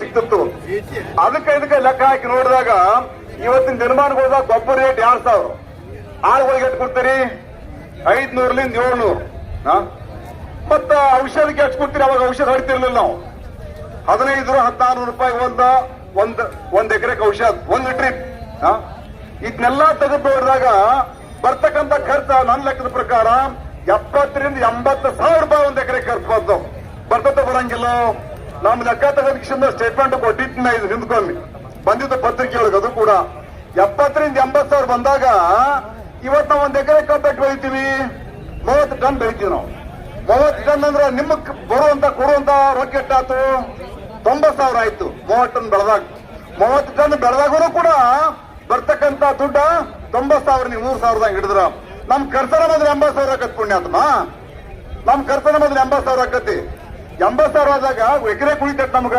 ಸಿಕ್ತಿತ್ತು ಅದಕ್ಕೆ ಇದಕ್ಕೆ ಲೆಕ್ಕ ಹಾಕಿ ನೋಡಿದಾಗ ಇವತ್ತಿನ ದಿನಮಾನಗಳದಾಗ ಗೊಬ್ಬರ ರೇಟ್ ಎರಡ್ ಸಾವಿರ. ಆಳುಗಳಿಗೆ ಎಷ್ಟು ಕೊಡ್ತೀರಿ? ಐದ್ನೂರ್ಲಿಂದ ಏಳ್ನೂರು. ಮತ್ತ ಔಷಧಕ್ಕೆ ಎಷ್ಟು ಕೊಡ್ತೀರಿ? ಅವಾಗ ಔಷಧ ಹೊಡಿತಿರ್ಲಿಲ್ಲ ನಾವು. ಹದಿನೈದು, ಹದಿನಾರು ರೂಪಾಯಿ ಒಂದ, ಒಂದ್ ಒಂದ್ ಎಕರೆಗೆ ಔಷಧ, ಒಂದ್ ಟ್ರಿಪ್ ಇದನ್ನೆಲ್ಲ ತೆಗೆದು ನೋಡಿದಾಗ ಬರ್ತಕ್ಕಂತ ಖರ್ಚು ನನ್ನ ಲೆಕ್ಕದ ಪ್ರಕಾರ ಎಪ್ಪತ್ತರಿಂದ ಎಂಬತ್ತು ಸಾವಿರ ರೂಪಾಯಿ ಒಂದ್ ಎಕರೆ ಖರ್ಚು ಬಂತು ಬರ್ತದ ಬರಂಗಿಲ್ಲ? ನಮ್ ಲೆಕ್ಕ ತೆಗೆದಕ್ಷಿಂದ ಸ್ಟೇಟ್ಮೆಂಟ್ ಕೊಟ್ಟಿದ್ನ ಇದು ಹಿಂದ್ಕೊಂಡು ಬಂದಿದ್ದ ಪತ್ರಿಕೆ ಒಳಗೆ ಅದು ಕೂಡ. ಎಪ್ಪತ್ತರಿಂದ ಎಂಬತ್ ಸಾವಿರ ಬಂದಾಗ ಇವತ್ ನಾವು ಒಂದ್ ಎಕರೆ ಕಬ್ಬೆಟ್ಟು ಬೆಳಿತೀವಿ. ಮೂವತ್ತು ಟನ್ ಬೆಳಿತೀವಿ ನಾವು. ಮೂವತ್ತು ಟನ್ ಅಂದ್ರೆ ನಿಮಗ್ ಬರುವಂತ, ಕೊಡುವಂತ ರೊಕ್ಕ ಎಷ್ಟಾತು ತೊಂಬತ್ ಸಾವಿರ ಆಯ್ತು ಮೂವತ್ತು ಟನ್ ಬೆಳೆದಾಗ. ಮೂವತ್ತು ಟನ್ ಬೆಳೆದಾಗೂ ಕೂಡ ಬರ್ತಕ್ಕಂತ ದುಡ್ಡ ತೊಂಬತ್ ಸಾವಿರ ನೀವು ಮೂರ್ ಸಾವಿರದಾಗ ಹಿಡಿದ್ರ. ನಮ್ ಕರ್ತನ ಮೊದಲು ಎಂಬತ್ ಸಾವಿರ ಆಕತ್ ಪುಣ್ಯಾತ್ಮ ನಮ್ ಕರ್ತನ ಮೊದಲು ಎಂಬತ್ ಸಾವಿರ ಆಕತಿ ಎಂಬತ್ ಸಾವಿರ ಆದಾಗ ಎಕರೆ ಕುಳಿತೈತೆ ನಮ್ಗ.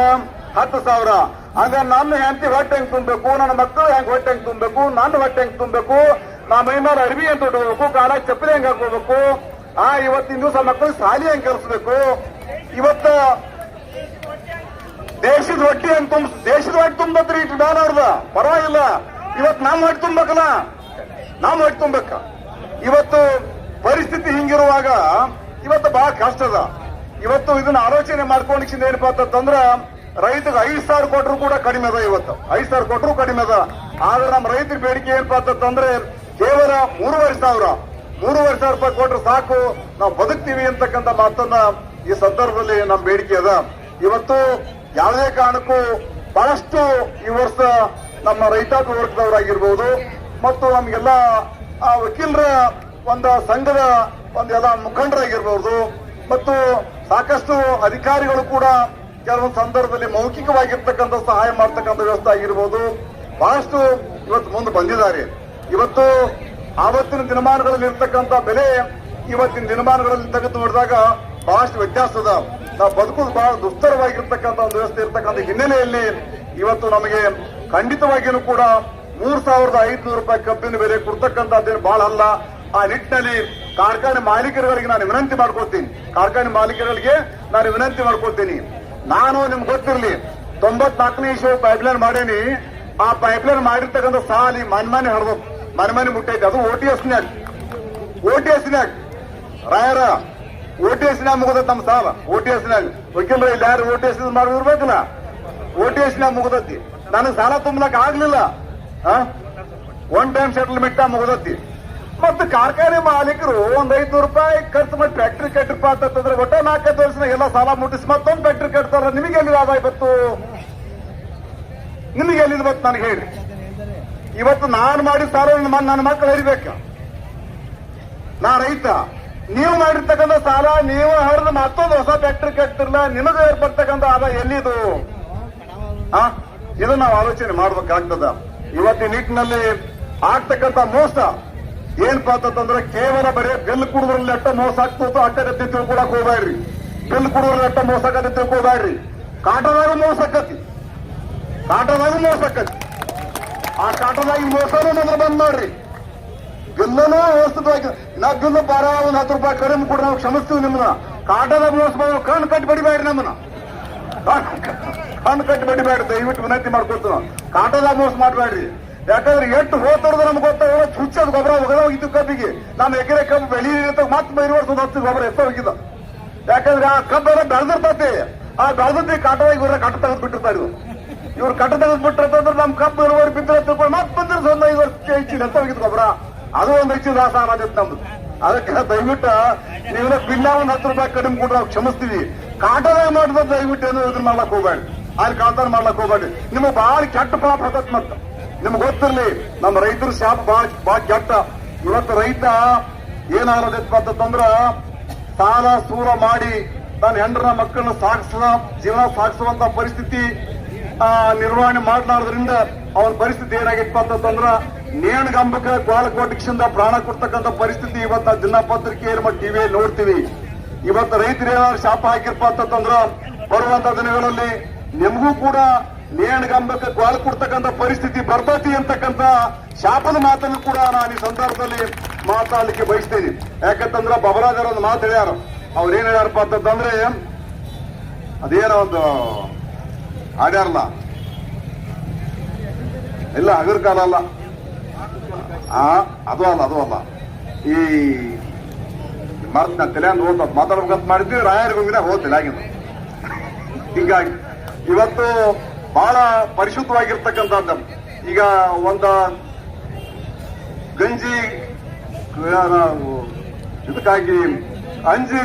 ಹತ್ತು ಸಾವಿರ. ಹಂಗ ನನ್ನ ಹೆಂಡತಿ ಹೊಟ್ಟೆ ಹೆಂಗ್ ತುಂಬಬೇಕು, ನನ್ನ ಮಕ್ಕಳು ಹೆಂಗ್ ಹೊಟ್ಟೆ ಹೆಂಗ್ ತುಂಬಬೇಕು ನನ್ನ ಹೊಟ್ಟೆ ಹೆಂಗ್ ತುಂಬಬೇಕು, ನಾ ಮೈ ಮೇಲೆ ಅರ್ಬಿ ಅಂತ ಹೋಗ್ಬೇಕು ಕಾಲ ಚಪ್ಪಲಿ ಹೆಂಗ್ ಹಾಕೋಬೇಕು ಆ, ಇವತ್ತಿನ ದಿವಸ ಮಕ್ಕಳು ಸಾಲಿ ಹೆಂಗ್ ಕಲಿಸ್ಬೇಕು. ಇವತ್ತ ದೇಶದ ಹೊಟ್ಟೆ ಹೆಂಗ್ ತುಂಬ, ದೇಶದ ಹೊಟ್ಟೆ ತುಂಬತ್ರಿ ಇಟ್ಟು ಡಾನ್ ಅವ್ರದ. ಪರವಾಗಿಲ್ಲ. ಇವತ್ ನಮ್ ಹೊಟ್ಟೆ ತುಂಬಬೇಕಲ್ಲ? ನಮ್ ಹೊಟ್ಟೆ ತುಂಬಬೇಕ. ಇವತ್ತು ಪರಿಸ್ಥಿತಿ ಹಿಂಗಿರುವಾಗ, ಇವತ್ತು ಬಹಳ ಕಷ್ಟ ಅದ. ಇವತ್ತು ಇದನ್ನ ಆಲೋಚನೆ ಮಾಡ್ಕೊಂಡಿಂದ ಏನಪ್ಪಾ ಅಂತಂದ್ರ ರೈತಗೆ ಐದು ಸಾವಿರ ಕೊಟ್ಟರು ಕೂಡ ಕಡಿಮೆ ಅದ ಇವತ್ತು. ಐದು ಸಾವಿರ ಕೊಟ್ಟರು ಕಡಿಮೆ ಅದ. ಆದ್ರೆ ನಮ್ಮ ರೈತರ ಬೇಡಿಕೆ ಏನಪ್ಪಾ ಅಂತಂದ್ರೆ ಕೇವಲ ಮೂರುವರೆ ಸಾವಿರ. ಮೂರುವರೆ ಸಾವಿರ ರೂಪಾಯಿ ಕೊಟ್ರೆ ಸಾಕು, ನಾವು ಬದುಕ್ತೀವಿ ಅಂತಕ್ಕಂಥ ಮಾತನ್ನ ಈ ಸಂದರ್ಭದಲ್ಲಿ ನಮ್ಮ ಬೇಡಿಕೆ ಅದ. ಇವತ್ತು ಯಾವುದೇ ಕಾರಣಕ್ಕೂ ಬಹಳಷ್ಟು ಈ ವರ್ಷ ನಮ್ಮ ರೈತಾಪಿ ವರ್ಗದವರಾಗಿರ್ಬೋದು, ಮತ್ತು ನಮ್ಗೆಲ್ಲ ವಕೀಲರ ಒಂದು ಸಂಘದ ಒಂದು ಎಲ್ಲ ಮುಖಂಡರಾಗಿರ್ಬೋದು, ಮತ್ತು ಸಾಕಷ್ಟು ಅಧಿಕಾರಿಗಳು ಕೂಡ ಕೆಲವೊಂದು ಸಂದರ್ಭದಲ್ಲಿ ಮೌಖಿಕವಾಗಿರ್ತಕ್ಕಂಥ ಸಹಾಯ ಮಾಡ್ತಕ್ಕಂಥ ವ್ಯವಸ್ಥೆ ಆಗಿರ್ಬೋದು. ಬಹಳಷ್ಟು ಇವತ್ತು ಮುಂದೆ ಬಂದಿದ್ದಾರೆ. ಇವತ್ತು ಆವತ್ತಿನ ದಿನಮಾನಗಳಲ್ಲಿ ಇರ್ತಕ್ಕಂಥ ಬೆಲೆ ಇವತ್ತಿನ ದಿನಮಾನಗಳಲ್ಲಿ ತೆಗೆದು ನೋಡಿದಾಗ ಬಹಳಷ್ಟು ವ್ಯತ್ಯಾಸ ಅದ. ನಾವು ಬದುಕೋದು ಬಹಳ ದುಸ್ತರವಾಗಿರ್ತಕ್ಕಂಥ ಒಂದು ವ್ಯವಸ್ಥೆ ಇರ್ತಕ್ಕಂಥ ಹಿನ್ನೆಲೆಯಲ್ಲಿ ಇವತ್ತು ನಮಗೆ ಖಂಡಿತವಾಗಿಯೂ ಕೂಡ ಮೂರ್ ಸಾವಿರದ ಐದುನೂರು ರೂಪಾಯಿ ಕಬ್ಬಿನ ಬೆಲೆ ಕೊಡ್ತಕ್ಕಂಥದ್ದೇನು ಬಹಳ ಅಲ್ಲ. ಆ ನಿಟ್ಟಿನಲ್ಲಿ ಕಾರ್ಖಾನೆ ಮಾಲೀಕರುಗಳಿಗೆ ನಾನು ವಿನಂತಿ ಮಾಡ್ಕೊಳ್ತೀನಿ ಕಾರ್ಖಾನೆ ಮಾಲೀಕರುಗಳಿಗೆ ನಾನು ವಿನಂತಿ ಮಾಡ್ಕೊತೀನಿ ನಾನು ನಿಮ್ಗೆ ಗೊತ್ತಿರಲಿ, ತೊಂಬತ್ನಾಲ್ಕನೇ ಇಶ್ಯೂ ಪೈಪ್ಲೈನ್ ಮಾಡೇನಿ. ಆ ಪೈಪ್ಲೈನ್ ಮಾಡಿರ್ತಕ್ಕಂಥ ಸಾಲಿ ಮನ್ಮಾನೆ ಹರಿದು ಮನ್ಮಾನೆ ಮುಟ್ಟೈತೆ. ಅದು ಓ ಟಿ ಎಸ್ನ್ಯಾಗ ಓ ಟಿ ಎಸ್ನ್ಯಾಗ ರಾಯರ ಓ ಟಿ ಎಸ್ನ್ಯಾಗ ಮುಗದ ತಮ್ಮ ಸಾಲ. ಓ ಟಿ ಎಸ್ನ್ಯಾಗ ವಕೀಲರ ಇಲ್ಲಿ ಯಾರು ಓ ಟಿ ಎಸ್ ಮಾಡಿರ್ಬೇಕಲ್ಲ ಓ ಟಿ ಎಸ್ನ್ಯಾಗ ಮುಗದತ್ತಿ ನನಗೆ ಸಾಲ ತುಂಬಲಕ್ ಆಗ್ಲಿಲ್ಲ. ಒನ್ ಟೈಮ್ ಸೆಟಲ್ಮೆಂಟ್ ಮುಗದತ್ತಿ ಮತ್ತೆ ಕಾರ್ಖಾನೆ ಮಾಲೀಕರು ಒಂದ್ ಐದ್ನೂರು ರೂಪಾಯಿ ಖರ್ಚು ಮಾಡಿ ಫ್ಯಾಕ್ಟ್ರಿ ಕಟ್ಟಿರಪ್ಪ ಅಂತಂದ್ರೆ ಒಟ್ಟ ನಾಲ್ಕೈದು ವರ್ಷನಾಗ ಎಲ್ಲ ಸಾಲ ಮುಟ್ಟಿಸಿ ಮತ್ತೊಂದು ಫ್ಯಾಕ್ಟ್ರಿ ಕಟ್ತಾರ ನಿಮಗೆ ಎಲ್ಲಿ ಆದಾಯ ಬತ್ತು ನಿಮಗೆ ಎಲ್ಲಿದ್ ಬತ್ತು ನನಗೆ ಹೇಳಿ ಇವತ್ತು ನಾನು ಮಾಡಿದ ಸಾಲ ನನ್ನ ಮಕ್ಕಳು ಹರಿಬೇಕ. ನಾ ರೈತ. ನೀವು ಮಾಡಿರ್ತಕ್ಕಂಥ ಸಾಲ, ನೀವು ಹರಿದು ಮತ್ತೊಂದು ಹೊಸ ಫ್ಯಾಕ್ಟ್ರಿ ಕಟ್ತಿರ್ಲ ನಿಮಗೆ ಬರ್ತಕ್ಕಂಥ ಆದಾಯ ಎಲ್ಲಿದು? ಆ? ಇದು ನಾವು ಆಲೋಚನೆ ಮಾಡ್ಬೇಕಾಗ್ತದ. ಇವತ್ತಿನ ನಿಟ್ಟಿನಲ್ಲಿ ಆಗ್ತಕ್ಕಂಥ ಮೋಸ ಏನಪ್ಪಾ ಅಂತಂದ್ರೆ ಕೇವಲ ಬರೀ ಬಿಲ್ ಕುಡಿದ್ರಲ್ಲಿ ಅಟ್ಟ ಮೋಸ ಆಗ್ತದ ಅಟ್ಟಗತ್ತಿ ತಿಳ್ಕೊಳಕ್ ಹೋಗ್ಬೇಡ್ರಿ. ಬಿಲ್ ಕುಡಿದ್ರಲ್ಲಿ ಅಟ್ಟ ಮೋಸ ಆಗತ್ತೆ ತಿಳ್ಕೊಬೇಡ್ರಿ ಕಾಟದಾಗ ಮೋಸ ಆಕತಿ. ಕಾಟದಾಗ ಮೋಸ ಆಕತಿ. ಆ ಕಾಟದಾಗ ಮೋಸನೂ ಮೊದಲು ಬಂದ್ ಮಾಡ್ರಿ ಬಿಲ್ಲನು ವ್ಯವಸ್ಥಿತವಾಗಿ ನಾ ಬಿಲ್ ಬಾರ ಒಂದ್ ಹತ್ತು ರೂಪಾಯಿ ಕಡಿಮೆ ಕೊಡ್ರಿ, ನಾವು ಕ್ಷಮಿಸ್ತೀವಿ ನಿಮ್ಮನ್ನ. ಕಾಟದಾಗ ಮೋಸ ಕಣ್ಣು ಕಟ್ಟಿ ಬಡಿಬೇಡ್ರಿ ನಮ್ಮನ್ನ. ಕಣ್ಣು ಕಟ್ಟಿ ಬಡಿಬೇಡ್ರಿ, ದಯವಿಟ್ಟು ವಿನಂತಿ ಮಾಡ್ಕೊತ. ಕಾಟದಾಗ ಮೋಸ ಮಾಡಬೇಡ್ರಿ. ಯಾಕಂದ್ರೆ ಎಷ್ಟು ಹೋತೋದ್ರೆ ನಮ್ಗೆ ಗೊತ್ತಾಗ ಚುಚ್ಚದ ಗೊಬ್ಬರ ಹೋಗದ ಹೋಗಿದ್ದು ಕಬ್ಬಿಗೆ. ನಮ್ಮ ಎಕರೆ ಕಬ್ಬು ಬೆಳಿ ಮತ್ತೆ ಮೈರು ವರ್ಷ ಹತ್ತು ಗೊಬ್ಬರ ಎತ್ತ ಹೋಗಿದ್ದ ಯಾಕಂದ್ರೆ ಆ ಕಬ್ಬೆಲ್ಲ ಬೆಳೆದಿರ್ತತಿ. ಆ ಬೆಳೆದಿ ಕಾಟದಾಗ ಇವ್ರ ಕಟ್ಟ ತೆಗೆದು ಬಿಟ್ಟಿರ್ತಾರೆ ಇವ್ರು. ಇವ್ರು ಕಟ್ಟ ತೆಗೆದು ಬಿಟ್ಟಿರ್ತಂದ್ರೆ ನಮ್ ಕಬ್ಬು ಇರುವವರು ಬಿದ್ದರೆ ತಿಳ್ಕೊಂಡು ಮತ್ತೆ ಬಂದಿರ್ಸ ಒಂದು ಐದು ವರ್ಷ ಹೆಚ್ಚಿನ ಎತ್ತ ಹೋಗಿದ್ ಗೊಬ್ಬರ. ಅದು ಒಂದು ಹೆಚ್ಚಿನ ಲಾಸ ಆಗತ್ತೆ ನಮ್ದು. ಅದಕ್ಕೆ ದಯವಿಟ್ಟು ನೀವೆಲ್ಲ ಬಿಲ್ಲ ಒಂದ್ ಹತ್ತು ರೂಪಾಯಿ ಕಡಿಮೆ ಕೊಟ್ರೆ ನಾವು ಕ್ಷಮಿಸ್ತೀವಿ. ಕಾಟದಾಗ ಮಾಡಿದ್ರೆ ದಯವಿಟ್ಟು ಏನು ಇದನ್ನ ಮಾಡ್ಲಕ್ ಹೋಗ್ಬೇಡಿ. ಅಲ್ಲಿ ಕಾಲ್ತಾನ ಮಾಡ್ಲಕ್ ಹೋಗ್ಬೇಡಿ. ನಿಮಗೆ ಬಹಳ ಕೆಟ್ಟ ಪಾಪ ಹಾಕತ್ ಮತ್ತ. ನಿಮ್ಗೆ ಗೊತ್ತಿರಲಿ ನಮ್ಮ ರೈತರ ಶಾಪ ಬಹಳ ಬಹಳ ಕೆಟ್ಟ. ಇವತ್ತು ರೈತ ಅಂತ ಅಂತಂದ್ರ ಸಾಲ ಸೂರ ಮಾಡಿ ತನ್ನ ಹೆಂಡರ ಮಕ್ಕಳನ್ನ ಸಾಗಿಸುವ ಜೀವನ ಸಾಗಿಸುವಂತ ಪರಿಸ್ಥಿತಿ ನಿರ್ವಹಣೆ ಮಾಡಲಾರ್ದ್ರಿಂದ ಅವನ ಪರಿಸ್ಥಿತಿ ಏನಾಗಿತ್ತು ಅಂತಂದ್ರ ನೇಣಗಂಬಕ ಗೋಲಕೋಟಿಕ್ಷಿಂದ ಪ್ರಾಣ ಕೊಡ್ತಕ್ಕಂಥ ಪರಿಸ್ಥಿತಿ ಇವತ್ತ ದಿನಪತ್ರಿಕೆಯಲ್ಲಿ ಮತ್ತು ಟಿವಿ ನೋಡ್ತೀವಿ. ಇವತ್ತು ರೈತರು ಏನಾದ್ರು ಶಾಪ ಹಾಕಿರ್ಪ ಅಂತಂದ್ರ ಬರುವಂತ ದಿನಗಳಲ್ಲಿ ನಿಮಗೂ ಕೂಡ ನೇಣಗಂಬಕ್ಕೆ ಗೋಲ್ ಕೊಡ್ತಕ್ಕಂಥ ಪರಿಸ್ಥಿತಿ ಬರ್ತತಿ ಅಂತಕ್ಕಂಥ ಶಾಪದ ಮಾತನ್ನು ಕೂಡ ನಾನು ಈ ಸಂದರ್ಭದಲ್ಲಿ ಮಾತಾಡ್ಲಿಕ್ಕೆ ಬಯಸ್ತೇನೆ. ಯಾಕಂತಂದ್ರ ಬಬರಾಜರ ಒಂದು ಮಾತು ಹೇಳ್ಯಾರ. ಅವ್ರು ಏನ್ ಹೇಳ್ಯಾರಪ್ಪ ಅಂತಂದ್ರೆ, ಅದೇನೋ ಒಂದು ಹಾಡ್ಯಾರಲ್ಲ? ಇಲ್ಲ, ಹಗರ್ ಕಾಲ ಅಲ್ಲ. ಅದು ಅಲ್ಲ ಅದು ಅಲ್ಲ. ಈ ಮರ್ತ್ ನಾ ತಲೆಯಂದು ಹೋದ ಮಾತಾಡ್ಬೇಕಂತ ಮಾಡಿದ್ವಿ, ರಾಯರ್ ಹೋಗಿದ್ರೆ ಹೋದಿಲ್ಲ ಆಗಿದ್ದು ಹೀಗಾಗಿ, ಇವತ್ತು ಬಹಳ ಪರಿಶುದ್ಧವಾಗಿರ್ತಕ್ಕಂಥದ್ದು. ಈಗ ಒಂದ ಗಂಜಿ ಇದಕ್ಕಾಗಿ ಅಂಜಿ